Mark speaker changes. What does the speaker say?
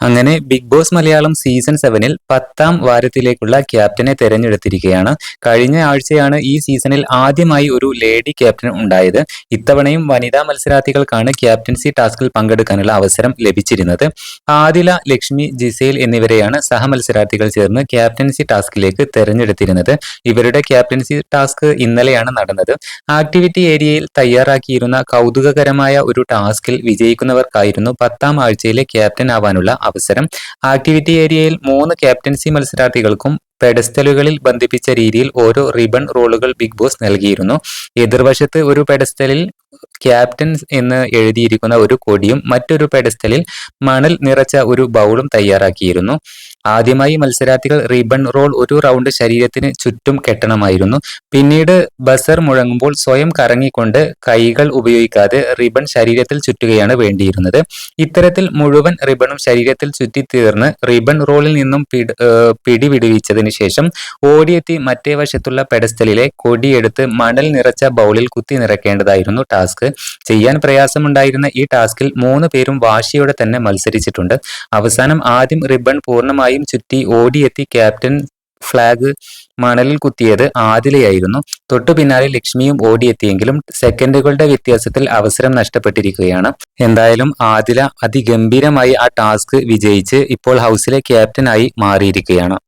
Speaker 1: അങ്ങനെ big boss Malayalam season സെവനിൽ പത്താം വാരത്തിലേക്കുള്ള ക്യാപ്റ്റനെ തെരഞ്ഞെടുത്തിരിക്കുകയാണ്. കഴിഞ്ഞ ആഴ്ചയാണ് ഈ സീസണിൽ ആദ്യമായി ഒരു ലേഡി ക്യാപ്റ്റൻ ഉണ്ടായത്. ഇത്തവണയും വനിതാ മത്സരാർത്ഥികൾക്കാണ് ക്യാപ്റ്റൻസി ടാസ്കിൽ പങ്കെടുക്കാനുള്ള അവസരം ലഭിച്ചിരുന്നത്. ആദില ലക്ഷ്മി ജിസേൽ എന്നിവരെയാണ് സഹമത്സരാർത്ഥികൾ ചേർന്ന് ക്യാപ്റ്റൻസി ടാസ്കിലേക്ക് തെരഞ്ഞെടുത്തിരുന്നത്. ഇവരുടെ ക്യാപ്റ്റൻസി ടാസ്ക് ഇന്നലെയാണ് നടന്നത്. ആക്ടിവിറ്റി ഏരിയയിൽ തയ്യാറാക്കിയിരുന്ന കൗതുകകരമായ ഒരു ടാസ്കിൽ വിജയിക്കുന്നവർക്കായിരുന്നു പത്താം ആഴ്ചയിലെ ക്യാപ്റ്റൻ ആവാനുള്ള അവസരം. ആക്ടിവിറ്റി ഏരിയയിൽ മൂന്ന് ക്യാപ്റ്റൻസി മത്സരാർത്ഥികൾക്കും പെഡസ്റ്റലുകളിൽ ബന്ധിപ്പിച്ച രീതിയിൽ ഓരോ റിബൺ റോളുകൾ ബിഗ് ബോസ് നൽകിയിരുന്നു. എതിർവശത്ത് ഒരു പെഡസ്റ്റലിൽ ക്യാപ്റ്റൻ എന്ന് എഴുതിയിരിക്കുന്ന ഒരു കൊടിയും മറ്റൊരു പെഡസ്റ്റലിൽ മണൽ നിറച്ച ഒരു ബൗളും തയ്യാറാക്കിയിരുന്നു. ആദ്യമായി മത്സരാർത്ഥികൾ റിബൺ റോൾ ഒരു റൗണ്ട് ശരീരത്തിന് ചുറ്റും കെട്ടണമായിരുന്നു. പിന്നീട് ബസർ മുഴങ്ങുമ്പോൾ സ്വയം കറങ്ങിക്കൊണ്ട് കൈകൾ ഉപയോഗിക്കാതെ റിബൺ ശരീരത്തിൽ ചുറ്റുകയാണ് വേണ്ടിയിരുന്നത്. ഇത്തരത്തിൽ മുഴുവൻ റിബണും ശരീരത്തിൽ ചുറ്റിത്തീർന്ന് റിബൺ റോളിൽ നിന്നും പിടിവിടുവിച്ചതിന് ശേഷം ഓടിയെത്തി മറ്റേ വശത്തുള്ള പെഡസ്റ്റലിലെ കൊടിയെടുത്ത് മണൽ നിറച്ച ബൗളിൽ കുത്തി നിറയ്ക്കേണ്ടതായിരുന്നു ടാസ്ക് ചെയ്യാൻ പ്രയാസമുണ്ടായിരുന്ന ഈ ടാസ്കിൽ മൂന്ന് പേരും വാശിയോടെ തന്നെ മത്സരിച്ചിട്ടുണ്ട്. അവസാനം ആദ്യം റിബൺ പൂർണമായും ചുറ്റി ഓടിയെത്തി ക്യാപ്റ്റൻ ഫ്ലാഗ് മണലിൽ കുത്തിയത് ആദിലയായിരുന്നു. തൊട്ടു പിന്നാലെ ലക്ഷ്മിയും ഓടിയെത്തിയെങ്കിലും സെക്കൻഡുകളുടെ വ്യത്യാസത്തിൽ അവസരം നഷ്ടപ്പെട്ടിരിക്കുകയാണ്. എന്തായാലും ആദില അതിഗംഭീരമായി ആ ടാസ്ക് വിജയിച്ച് ഇപ്പോൾ ഹൗസിലെ ക്യാപ്റ്റനായി മാറിയിരിക്കുകയാണ്.